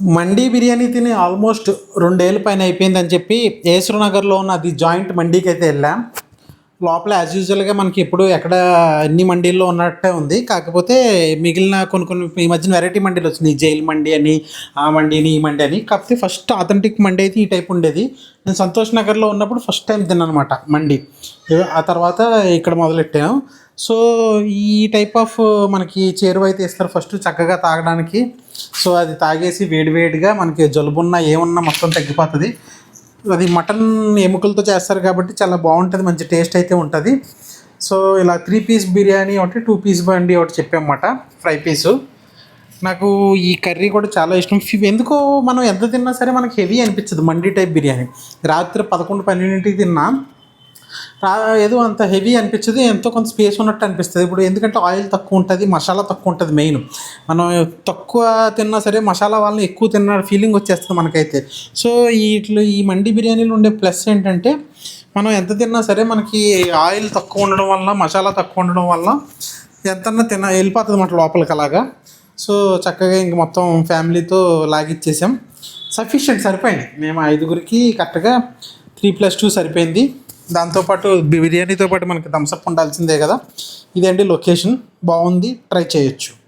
మండీ బిర్యానీ తిని ఆల్మోస్ట్ రెండేళ్ళ పైన అయిపోయిందని చెప్పి ఏసునగర్లో ఉన్న అది జాయింట్ మండీకి అయితే వెళ్ళాం. లోపల యాజ్ యూజువల్గా మనకి ఇప్పుడు ఎక్కడ అన్ని మండీల్లో ఉన్నట్టే ఉంది. కాకపోతే మిగిలిన కొన్ని కొన్ని ఈ మధ్యన వెరైటీ మండీలు వచ్చినాయి. జైల్ మండి అని ఆ మండీని ఈ మండి అని. కాకపోతే ఫస్ట్ ఆథెంటిక్ మండి అయితే ఈ టైప్ ఉండేది. నేను సంతోష్ నగర్లో ఉన్నప్పుడు ఫస్ట్ టైం తిన్నాను అనమాట మండి. ఆ తర్వాత ఇక్కడ మొదలెట్టాను సో ఈ టైప్ ఆఫ్ uh, మనకి చేరువ అయితే ఇస్తారు ఫస్ట్ చక్కగా తాగడానికి. సో అది తాగేసి వేడివేడిగా మనకి జలుబున్నా ఏమున్నా మొత్తం తగ్గిపోతుంది. అది మటన్ ఎముకలతో చేస్తారు కాబట్టి చాలా బాగుంటుంది మంచి టేస్ట్ అయితే ఉంటుంది. సో ఇలా త్రీ పీస్ బిర్యానీ ఒకటి టూ పీస్ బండి ఒకటి చెప్పామన్నమాట ఫ్రై పీసు నాకు ఈ కర్రీ కూడా చాలా ఇష్టం. ఎందుకో మనం ఎంత తిన్నా సరే మనకి హెవీ అనిపించదు మండీ టైప్ బిర్యానీ. రాత్రి పదకొండు పన్నెండింటికి తిన్నా ఏదో అంత హెవీ అనిపించదు ఎంతో కొంత స్పేస్ ఉన్నట్టు అనిపిస్తుంది. ఇప్పుడు ఎందుకంటే ఆయిల్ తక్కువ ఉంటుంది మసాలా తక్కువ ఉంటుంది మెయిన్ మనం తక్కువ తిన్నా సరే మసాలా వాళ్ళని ఎక్కువ తిన్న ఫీలింగ్ వచ్చేస్తుంది మనకైతే. సో వీటిలో ఈ మండి బిర్యానీలో ఉండే ప్లస్ ఏంటంటే మనం ఎంత తిన్నా సరే మనకి ఆయిల్ తక్కువ ఉండడం వల్ల మసాలా తక్కువ ఉండడం వల్ల ఎంతన్నా తిన వెళ్ళిపోతుంది మన లోపలికి అలాగా. సో చక్కగా ఇంక మొత్తం ఫ్యామిలీతో లాగిచ్చేసాం. సఫిషియంట్ సరిపోయింది. మేము ఐదుగురికి కరెక్ట్గా త్రీ ప్లస్ టూ సరిపోయింది. దాంతోపాటు బిర్యానీతో పాటు మనకి థమ్స్అప్ ఉండాల్సిందే కదా. ఇదండి లొకేషన్? బాగుంది. ట్రై చేయొచ్చు.